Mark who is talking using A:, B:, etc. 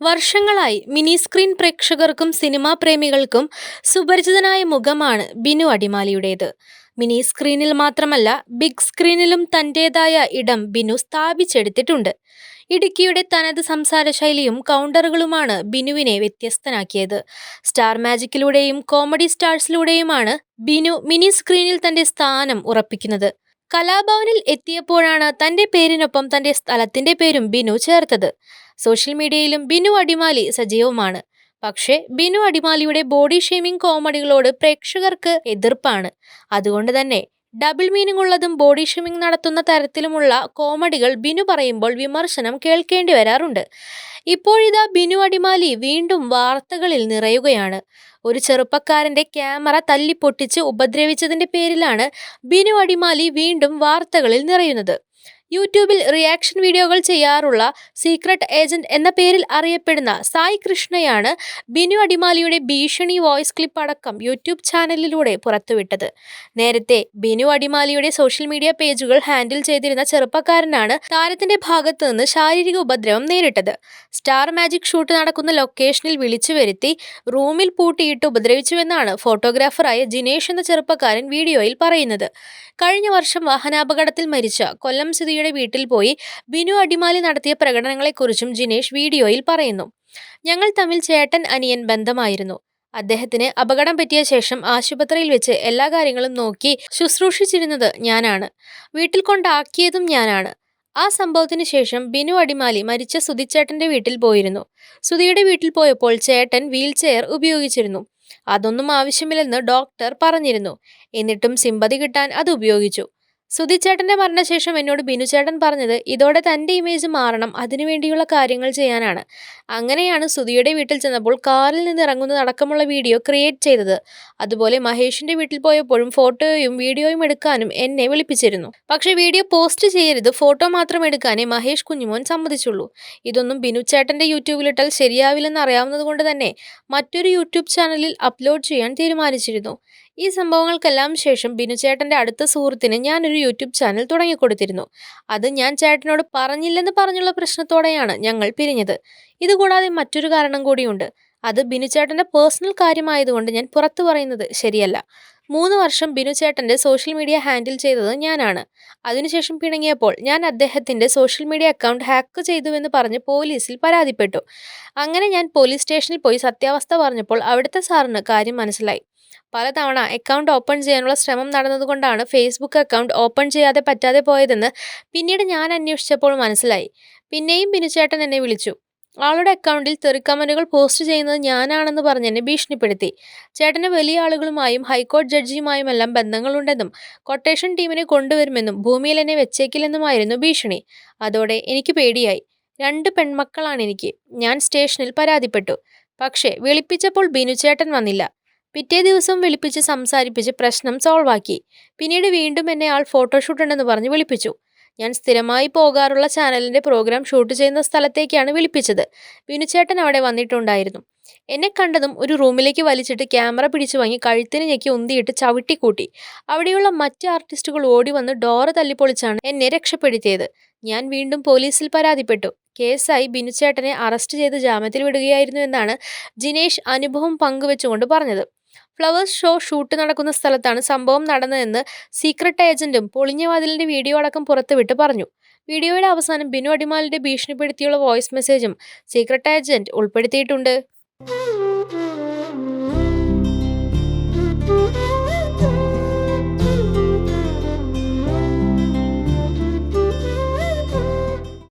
A: വർഷങ്ങളായി mini screen പ്രേക്ഷകർക്കും cinema പ്രേമികൾക്കും സുപരിചിതനായ മുഖമാണ് ബിനു അടിമാലിയുടേത്. മിനി സ്ക്രീനിൽ മാത്രമല്ല ബിഗ് സ്ക്രീനിലും തന്റെതായ ഇടം ബിനു സ്ഥാപിച്ചെടുത്തിട്ടുണ്ട്. ഇടുക്കിയുടെ തനത് സംസാര ശൈലിയും കൗണ്ടറുകളുമാണ് ബിനുവിനെ വ്യത്യസ്തനാക്കിയത്. സ്റ്റാർ മാജിക്കിലൂടെയും കോമഡി സ്റ്റാർസിലൂടെയുമാണ് ബിനു മിനി സ്ക്രീനിൽ തന്റെ സ്ഥാനം ഉറപ്പിക്കുന്നത്. കലാഭവനിൽ എത്തിയപ്പോഴാണ് തന്റെ പേരിനൊപ്പം തന്റെ സ്ഥലത്തിന്റെ പേരും ബിനു ചേർത്തത്. സോഷ്യൽ മീഡിയയിലും ബിനു അടിമാലി സജീവമാണ്. പക്ഷേ ബിനു അടിമാലിയുടെ ബോഡി ഷേമിംഗ് കോമഡികളോട് പ്രേക്ഷകർക്ക് എതിർപ്പാണ്. അതുകൊണ്ട് തന്നെ ഡബിൾ മീനിംഗ് ഉള്ളതും ബോഡി ഷേമിംഗ് നടത്തുന്ന തരത്തിലുമുള്ള കോമഡികൾ ബിനു പറയുമ്പോൾ വിമർശനം കേൾക്കേണ്ടി വരാറുണ്ട്. ഇപ്പോഴിതാ ബിനു അടിമാലി വീണ്ടും വാർത്തകളിൽ നിറയുകയാണ്. ഒരു ചെറുപ്പക്കാരന്റെ ക്യാമറ തല്ലിപ്പൊട്ടിച്ച് ഉപദ്രവിച്ചതിന്റെ പേരിലാണ് ബിനു അടിമാലി വീണ്ടും വാർത്തകളിൽ നിറയുന്നത്. യൂട്യൂബിൽ റിയാക്ഷൻ വീഡിയോകൾ ചെയ്യാറുള്ള സീക്രട്ട് ഏജന്റ് എന്ന പേരിൽ അറിയപ്പെടുന്ന സായി കൃഷ്ണയാണ് ബിനു അടിമാലിയുടെ ഭീഷണി വോയിസ് ക്ലിപ്പ് അടക്കം യൂട്യൂബ് ചാനലിലൂടെ പുറത്തുവിട്ടത്. നേരത്തെ ബിനു അടിമാലിയുടെ സോഷ്യൽ മീഡിയ പേജുകൾ ഹാൻഡിൽ ചെയ്തിരുന്ന ചെറുപ്പക്കാരനാണ് താരത്തിന്റെ ഭാഗത്തു നിന്ന് ശാരീരിക ഉപദ്രവം നേരിട്ടത്. സ്റ്റാർ മാജിക് ഷൂട്ട് നടക്കുന്ന ലൊക്കേഷനിൽ വിളിച്ചു വരുത്തി റൂമിൽ പൂട്ടിയിട്ട് ഉപദ്രവിച്ചുവെന്നാണ് ഫോട്ടോഗ്രാഫറായ ജിനേഷ് എന്ന ചെറുപ്പക്കാരൻ വീഡിയോയിൽ പറയുന്നത്. കഴിഞ്ഞ വർഷം വാഹനാപകടത്തിൽ മരിച്ച കൊല്ലം സിതിയുടെ വീട്ടിൽ പോയി ബിനു അടിമാലി നടത്തിയ പ്രകടനങ്ങളെക്കുറിച്ചും ജിനേഷ് വീഡിയോയിൽ പറയുന്നു. ഞങ്ങൾ തമ്മിൽ ചേട്ടൻ അനിയൻ ബന്ധമായിരുന്നു. അദ്ദേഹത്തിന് അപകടം പറ്റിയ ശേഷം ആശുപത്രിയിൽ വെച്ച് എല്ലാ കാര്യങ്ങളും നോക്കി ശുശ്രൂഷിച്ചിരുന്നത് ഞാനാണ്. വീട്ടിൽ കൊണ്ടാക്കിയതും ഞാനാണ്. ആ സംഭവത്തിന് ശേഷം ബിനു അടിമാലി മരിച്ച സുധിച്ചേട്ടന്റെ വീട്ടിൽ പോയിരുന്നു. സുധിയുടെ വീട്ടിൽ പോയപ്പോൾ ചേട്ടൻ വീൽ ചെയർ ഉപയോഗിച്ചിരുന്നു. അതൊന്നും ആവശ്യമില്ലെന്ന് ഡോക്ടർ പറഞ്ഞിരുന്നു. എന്നിട്ടും സിമ്പതി കിട്ടാൻ അത് ഉപയോഗിച്ചു. സുധിച്ചേട്ടന്റെ മരണശേഷം എന്നോട് ബിനുചേട്ടൻ പറഞ്ഞത് ഇതോടെ തന്റെ ഇമേജ് മാറണം അതിനുവേണ്ടിയുള്ള കാര്യങ്ങൾ ചെയ്യാനാണ്. അങ്ങനെയാണ് സുധിയുടെ വീട്ടിൽ ചെന്നപ്പോൾ കാറിൽ നിന്ന് ഇറങ്ങുന്നത് അടക്കമുള്ള വീഡിയോ ക്രിയേറ്റ് ചെയ്തത്. അതുപോലെ മഹേഷിന്റെ വീട്ടിൽ പോയപ്പോഴും ഫോട്ടോയും വീഡിയോയും എടുക്കാനും എന്നെ വിളിപ്പിച്ചിരുന്നു. പക്ഷെ വീഡിയോ പോസ്റ്റ് ചെയ്യരുത് ഫോട്ടോ മാത്രം എടുക്കാനേ മഹേഷ് കുഞ്ഞുമോൻ സമ്മതിച്ചുള്ളൂ. ഇതൊന്നും ബിനുചേട്ടന്റെ യൂട്യൂബിലിട്ടാൽ ശരിയാവില്ലെന്ന് അറിയാവുന്നത് കൊണ്ട് തന്നെ മറ്റൊരു യൂട്യൂബ് ചാനലിൽ അപ്ലോഡ് ചെയ്യാൻ തീരുമാനിച്ചിരുന്നു. ഈ സംഭവങ്ങൾക്കെല്ലാം ശേഷം ബിനു ചേട്ടന്റെ അടുത്ത സുഹൃത്തിന് ഞാനൊരു യൂട്യൂബ് ചാനൽ തുടങ്ങിക്കൊടുത്തിരുന്നു. അത് ഞാൻ ചേട്ടനോട് പറഞ്ഞില്ലെന്ന് പറഞ്ഞുള്ള പ്രശ്നത്തോടെയാണ് ഞങ്ങൾ പിരിഞ്ഞത്. ഇതുകൂടാതെ മറ്റൊരു കാരണം കൂടിയുണ്ട്. അത് ബിനു ചേട്ടന്റെ പേഴ്സണൽ കാര്യമായതുകൊണ്ട് ഞാൻ പുറത്തു പറയുന്നത് ശരിയല്ല. മൂന്ന് വർഷം ബിനു ചേട്ടന്റെ സോഷ്യൽ മീഡിയ ഹാൻഡിൽ ചെയ്തത് ഞാനാണ്. അതിനുശേഷം പിണങ്ങിയപ്പോൾ ഞാൻ അദ്ദേഹത്തിന്റെ സോഷ്യൽ മീഡിയ അക്കൗണ്ട് ഹാക്ക് ചെയ്തുവെന്ന് പറഞ്ഞ് പോലീസിൽ പരാതിപ്പെട്ടു. അങ്ങനെ ഞാൻ പോലീസ് സ്റ്റേഷനിൽ പോയി സത്യാവസ്ഥ പറഞ്ഞപ്പോൾ അവിടുത്തെ സാറിന് കാര്യം മനസ്സിലായി. പലതവണ അക്കൗണ്ട് ഓപ്പൺ ചെയ്യാനുള്ള ശ്രമം നടന്നതുകൊണ്ടാണ് ഫേസ്ബുക്ക് അക്കൗണ്ട് ഓപ്പൺ ചെയ്യാതെ പറ്റാതെ പോയതെന്ന് പിന്നീട് ഞാൻ അന്വേഷിച്ചപ്പോൾ മനസ്സിലായി. പിന്നെയും ബിനുചേട്ടൻ എന്നെ വിളിച്ചു. ആളുടെ അക്കൗണ്ടിൽ തെറിക്കമന്റുകൾ പോസ്റ്റ് ചെയ്യുന്നത് ഞാനാണെന്ന് പറഞ്ഞ് എന്നെ ഭീഷണിപ്പെടുത്തി. ചേട്ടന് വലിയ ആളുകളുമായും ഹൈക്കോടതി ജഡ്ജിയുമായുമെല്ലാം ബന്ധങ്ങളുണ്ടെന്നും കൊട്ടേഷൻ ടീമിനെ കൊണ്ടുവരുമെന്നും ഭൂമിയിൽ എന്നെ വെച്ചേക്കില്ലെന്നുമായിരുന്നു ഭീഷണി. അതോടെ എനിക്ക് പേടിയായി. രണ്ട് പെൺമക്കളാണ് എനിക്ക്. ഞാൻ സ്റ്റേഷനിൽ പരാതിപ്പെട്ടു. പക്ഷേ വിളിപ്പിച്ചപ്പോൾ ബിനുചേട്ടൻ വന്നില്ല. പിറ്റേ ദിവസം വിളിപ്പിച്ച് സംസാരിപ്പിച്ച് പ്രശ്നം സോൾവ് ആക്കി പിന്നീട് വീണ്ടും എന്നെ ആൾ ഫോട്ടോഷൂട്ട് ഉണ്ടെന്ന് പറഞ്ഞ് വിളിപ്പിച്ചു. ഞാൻ സ്ഥിരമായി പോകാറുള്ള ചാനലിന്റെ പ്രോഗ്രാം ഷൂട്ട് ചെയ്യുന്ന സ്ഥലത്തേക്കാണ് വിളിപ്പിച്ചത്. വിനുചേട്ടൻ അവിടെ വന്നിട്ടുണ്ടായിരുന്നു. എന്നെ കണ്ടതും ഒരു റൂമിലേക്ക് വലിച്ചിട്ട് ക്യാമറ പിടിച്ചു വാങ്ങി കഴുത്തിന് ഞെക്കി ഉന്തിയിട്ട് ചവിട്ടിക്കൂട്ടി. അവിടെയുള്ള മറ്റ് ആർട്ടിസ്റ്റുകൾ ഓടി വന്ന് ഡോറ് തല്ലിപ്പൊളിച്ചാണ് എന്നെ രക്ഷപ്പെടുത്തിയത്. ഞാൻ വീണ്ടും പോലീസിൽ പരാതിപ്പെട്ടു. കേസായി ബിനുചേട്ടനെ അറസ്റ്റ് ചെയ്ത് ജാമ്യത്തിൽ വിടുകയായിരുന്നു എന്നാണ് ജിനേഷ് അനുഭവം പങ്കുവെച്ചുകൊണ്ട് പറഞ്ഞത്. ഫ്ലവേഴ്സ് ഷോ ഷൂട്ട് നടക്കുന്ന സ്ഥലത്താണ് സംഭവം നടന്നതെന്ന് സീക്രട്ട് ഏജന്റും പൊളിഞ്ഞ വാതിലിന്റെ വീഡിയോ അടക്കം പുറത്തുവിട്ട് പറഞ്ഞു. വീഡിയോയുടെ അവസാനം ബിനു അടിമാലിന്റെ ഭീഷണിപ്പെടുത്തിയുള്ള വോയിസ് മെസ്സേജും സീക്രട്ട് ഏജന്റ് ഉൾപ്പെടുത്തിയിട്ടുണ്ട്.